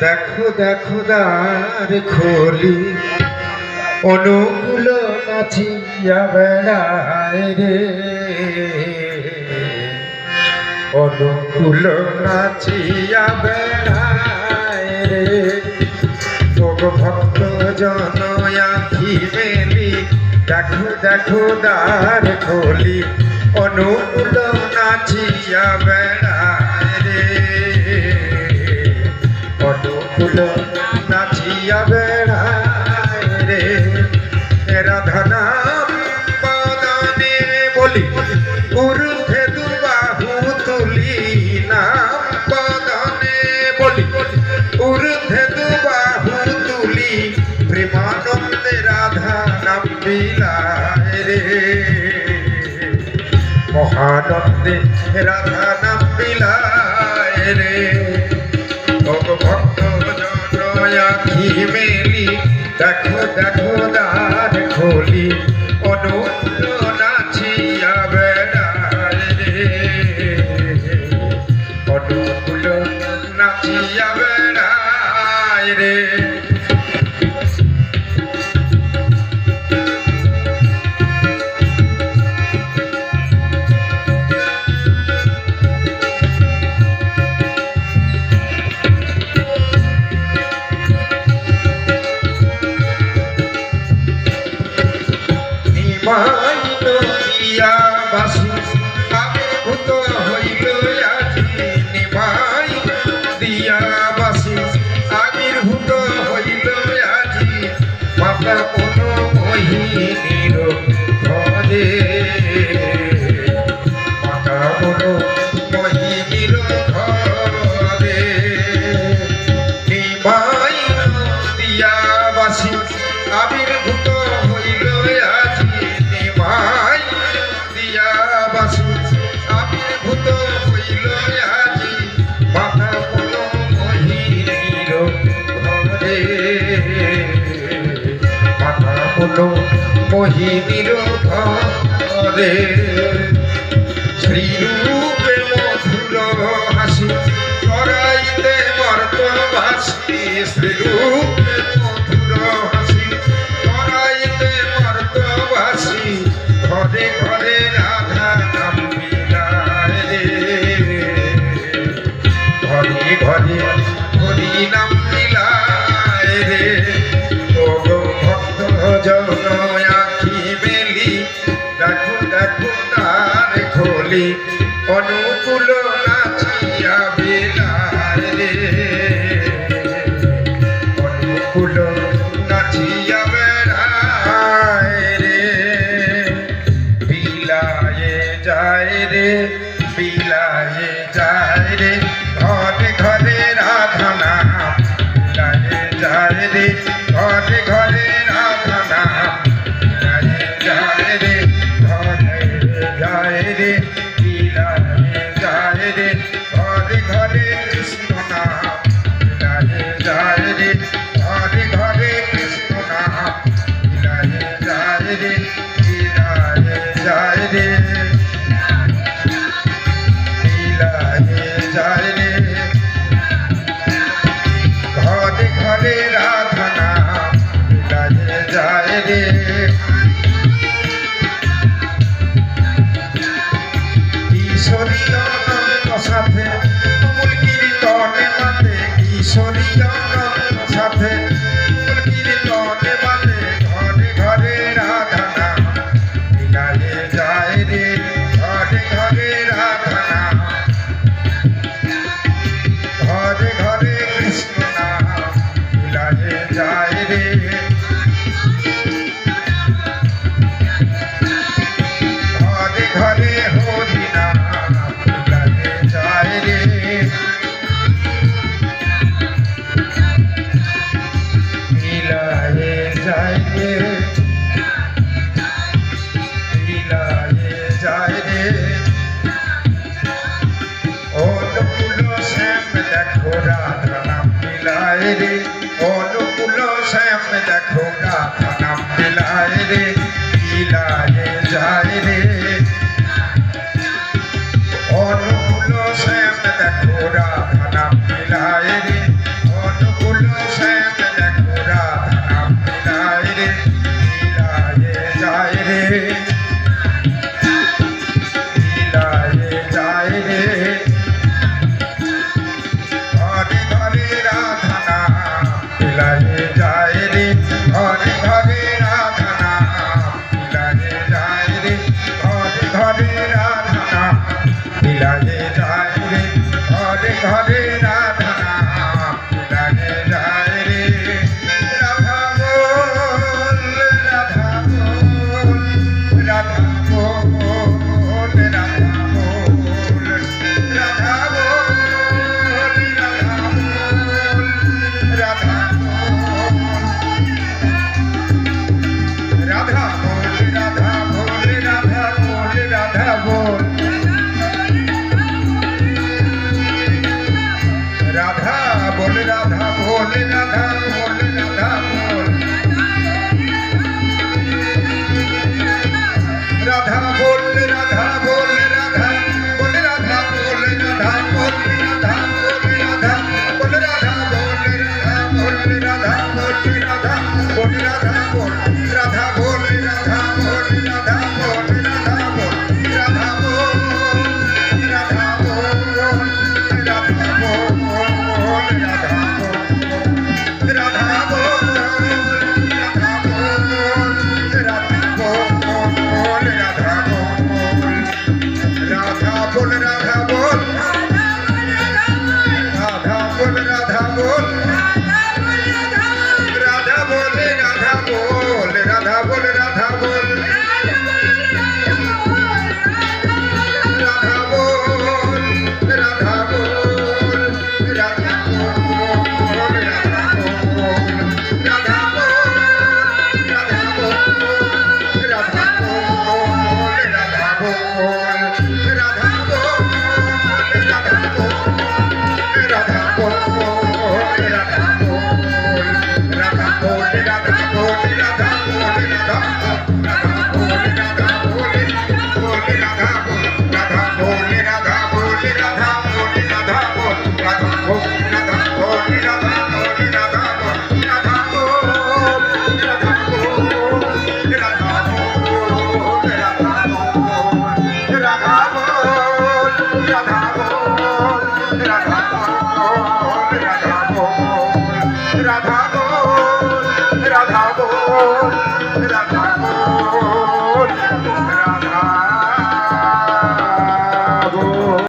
দেখো দেখো দার খোলি। অনুগুলো নাচিয়া বেড়ায় রে। অনুকূল নাচিয়া বেড়ায় রে। ভোগ ভক্ত জন আখি মেলি। দেখো দেখো দার খোলি। অনুগুল নাচিয়া বেড়ায় ঊর্ধ্বে দুবাহু তুলি, প্রেমানন্দে রাধা নাম বিলায় রে। মহানন্দে রাধা নাম বিলায় রে। ভক্ত জনয়াখি মেলি, দেখো দেখো দ্বার খোলি, অনন্ত নাচিয়া বেড়ায় রে। অনুকূল নাচিয়া রে নির মোহিনীর ধারে শ্রীরূপে মধুর হাসি, সরাইতে মর্ত ভাসি শ্রীরূপে মধুর হাসি, সরাইতে মর্ত ভাসি, ঘরে ঘরে রাধা নাম ঘরে ঘরে হরি নাম লীলায় রে ভক্ত জন অনুকূল সরিয়া Obrigado. Oh.